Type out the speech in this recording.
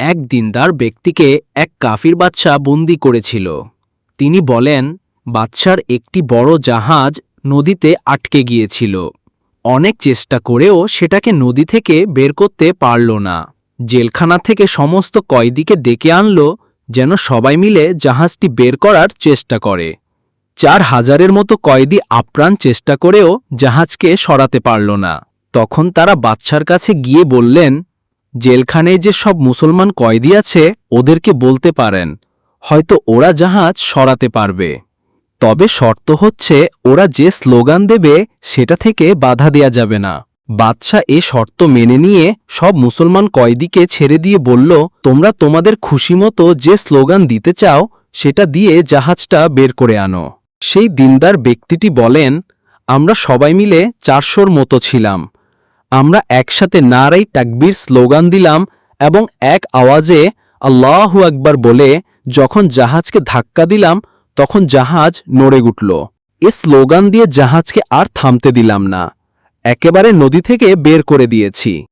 এক দিনদার ব্যক্তিকে এক কাফির বাদশা বন্দি করেছিল। তিনি বলেন, বাদশার একটি বড় জাহাজ নদীতে আটকে গিয়েছিল। অনেক চেষ্টা করেও সেটাকে নদী থেকে বের করতে পারল না। জেলখানা থেকে সমস্ত কয়েদিকে ডেকে আনল, যেন সবাই মিলে জাহাজটি বের করার চেষ্টা করে। চার হাজারের মতো কয়েদি আপ্রাণ চেষ্টা করেও জাহাজকে সরাতে পারল না। তখন তারা বাদশার কাছে গিয়ে বললেন জেলখানায় যে সব মুসলমান কয়েদি আছে, ওদেরকে বলতে পারেন। হয়তো ওরা জাহাজ সরাতে পারবে। তবে শর্ত হচ্ছে, ওরা যে স্লোগান দেবে, সেটা থেকে বাধা দেয়া যাবে না। বাদশাহ এ শর্ত মেনে নিয়ে সব মুসলমান কয়েদিকে ছেড়ে দিয়ে বলল, তোমরা তোমাদের খুশিমতো যে স্লোগান দিতে চাও, সেটা দিয়ে জাহাজটা বের করে আনো। সেই দিনদার ব্যক্তিটি বলেন, আমরা সবাই মিলে চারশোর মতো ছিলাম। আমরা একসাথে নারাই টাকবির স্লোগান দিলাম এবং এক আওয়াজে আল্লাহ একবার বলে, যখন জাহাজকে ধাক্কা দিলাম, তখন জাহাজ নড়ে উঠল। এ স্লোগান দিয়ে জাহাজকে আর থামতে দিলাম না। একেবারে নদী থেকে বের করে দিয়েছি।